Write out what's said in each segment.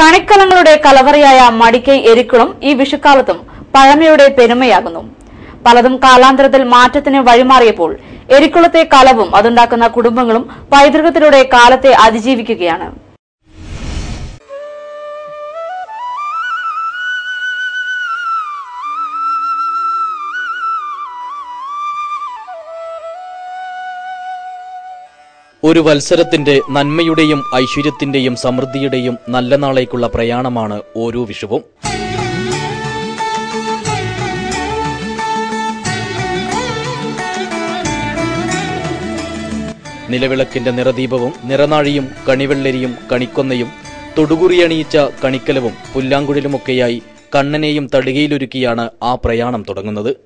കണിക്കലങ്ങളുടെ കലവറയായ മടിക്കൈ എരിക്കുളം ഈ വിഷുക്കാലത്തും പഴമയുടെ പെരുമയാകുന്നു. പലതും കാലാന്തരത്തിൽ മാറ്റത്തിന് വഴിമാറിയപ്പോൾ എരിക്കുളത്തെ കലവും അതുണ്ടാക്കുന്ന കുടുംബങ്ങളും പൈതൃകത്തിലൂടെ കാലത്തെ അതിജീവിക്കുകയാണ്. ഒരു വത്സരത്തിന്റെ നന്മയുടെയും ഐശ്വര്യത്തിന്റെയും സമൃദ്ധിയുടെയും നല്ല നാളേക്കുള്ള പ്രയാണമാണ് ഓരോ വിഷുവും. നിലവിളക്കിന്റെ നിറദീപവും നിറനാഴിയും കണിവെള്ളരിയും കണിക്കൊന്നയും തൊടുകുറിയണിയിച്ച കണിക്കലവും പുല്ലാങ്കുഴലുമൊക്കെയായി കണ്ണനെയും തടികയിലൊരുക്കിയാണ് ആ പ്രയാണം തുടങ്ങുന്നത്.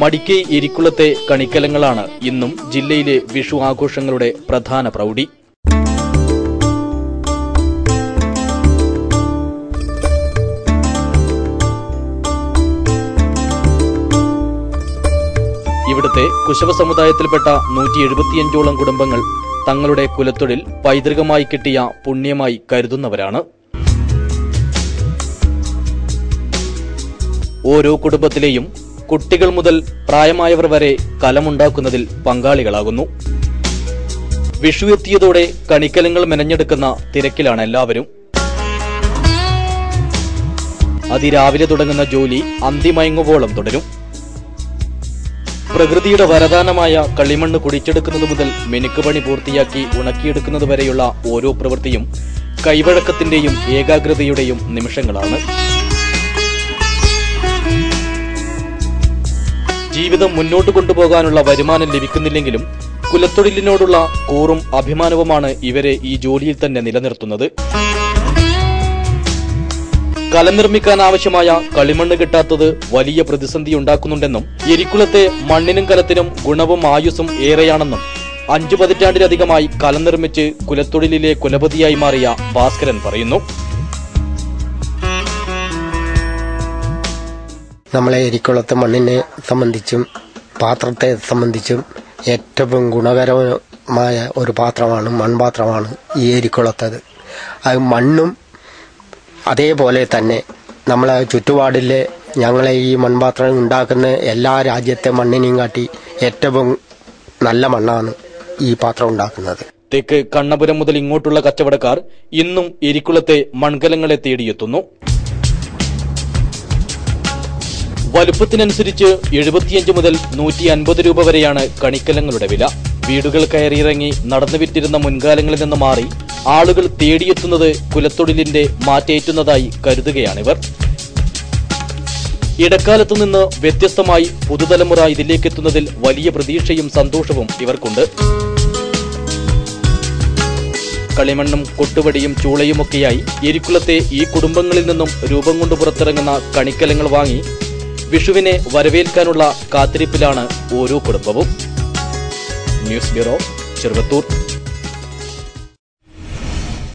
മടിക്കൈ എരിക്കുളത്തെ കണിക്കലങ്ങളാണ് ഇന്നും ജില്ലയിലെ വിഷു ആഘോഷങ്ങളുടെ പ്രധാന പ്രൗഢി. ഇവിടുത്തെ കുശവ സമുദായത്തിൽപ്പെട്ട നൂറ്റി എഴുപത്തിയഞ്ചോളം കുടുംബങ്ങൾ തങ്ങളുടെ കുലത്തൊഴിൽ പൈതൃകമായി കിട്ടിയ പുണ്യമായി കരുതുന്നവരാണ്. ഓരോ കുടുംബത്തിലെയും കുട്ടികൾ മുതൽ പ്രായമായവർ വരെ കലമുണ്ടാക്കുന്നതിൽ പങ്കാളികളാകുന്നു. വിഷു എത്തിയതോടെ കണിക്കലങ്ങൾ മെനഞ്ഞെടുക്കുന്ന തിരക്കിലാണ് എല്ലാവരും. അതിരാവിലെ തുടങ്ങുന്ന ജോലി അന്തിമയങ്ങുവോളം തുടരും. പ്രകൃതിയുടെ വരദാനമായ കളിമണ്ണ് കുടിച്ചെടുക്കുന്നത് മുതൽ മിനുക്കുപണി പൂർത്തിയാക്കി ഉണക്കിയെടുക്കുന്നത് വരെയുള്ള ഓരോ പ്രവൃത്തിയും കൈവഴക്കത്തിന്റെയും ഏകാഗ്രതയുടെയും നിമിഷങ്ങളാണ്. ജീവിതം മുന്നോട്ട് കൊണ്ടുപോകാനുള്ള വരുമാനം ലഭിക്കുന്നില്ലെങ്കിലും കുലത്തൊഴിലിനോടുള്ള കൂറും അഭിമാനവുമാണ് ഇവരെ ഈ ജോലിയിൽ തന്നെ നിലനിർത്തുന്നത്. കലം നിർമ്മിക്കാൻ ആവശ്യമായ കളിമണ്ണ് കിട്ടാത്തത് വലിയ പ്രതിസന്ധി ഉണ്ടാക്കുന്നുണ്ടെന്നും എരിക്കുളത്തെ മണ്ണിനും കലത്തിനും ഗുണവും ആയുസ്സും ഏറെയാണെന്നും അഞ്ചു പതിറ്റാണ്ടിലധികമായി കലം നിർമ്മിച്ച് കുലത്തൊഴിലിലെ കുലപതിയായി മാറിയ ഭാസ്കരൻ പറയുന്നു. നമ്മളെ എരിക്കുളത്തെ മണ്ണിനെ സംബന്ധിച്ചും പാത്രത്തെ സംബന്ധിച്ചും ഏറ്റവും ഗുണകരമായ ഒരു പാത്രമാണ് മൺപാത്രമാണ് ഈ എരിക്കുളത്തത് അത്. മണ്ണും അതേപോലെ തന്നെ നമ്മളെ ചുറ്റുപാടിലെ ഞങ്ങളെ ഈ മൺപാത്രം ഉണ്ടാക്കുന്ന എല്ലാ രാജ്യത്തെ മണ്ണിനെയും കാട്ടി ഏറ്റവും നല്ല മണ്ണാണ് ഈ പാത്രം ഉണ്ടാക്കുന്നത്. തെക്ക് കണ്ണപുരം മുതൽ ഇങ്ങോട്ടുള്ള കച്ചവടക്കാർ ഇന്നും എരിക്കുളത്തെ മൺകലങ്ങളെ തേടിയെത്തുന്നു. വലുപ്പത്തിനനുസരിച്ച് എഴുപത്തിയഞ്ച് മുതൽ നൂറ്റി അൻപത് രൂപ വരെയാണ് കണിക്കലങ്ങളുടെ വില. വീടുകൾ കയറിയിറങ്ങി നടന്നു വിറ്റിരുന്ന മുൻകാലങ്ങളിൽ നിന്ന് മാറി ആളുകൾ തേടിയെത്തുന്നത് കുലത്തൊഴിലിന്റെ മാറ്റേറ്റുന്നതായി കരുതുകയാണിവർ. ഇടക്കാലത്തു നിന്ന് വ്യത്യസ്തമായി പുതുതലമുറ ഇതിലേക്കെത്തുന്നതിൽ വലിയ പ്രതീക്ഷയും സന്തോഷവും ഇവർക്കുണ്ട്. കളിമണ്ണും കൊട്ടുവടിയും ചൂളയുമൊക്കെയായി എരിക്കുളത്തെ ഈ കുടുംബങ്ങളിൽ നിന്നും രൂപം കൊണ്ട് പുറത്തിറങ്ങുന്ന കണിക്കലങ്ങൾ വാങ്ങി വിഷുവിനെ വരവേൽക്കാനുള്ള കാത്തിരിപ്പിലാണ് ഓരോ കുടുംബവും. News bureau Cheruvathur.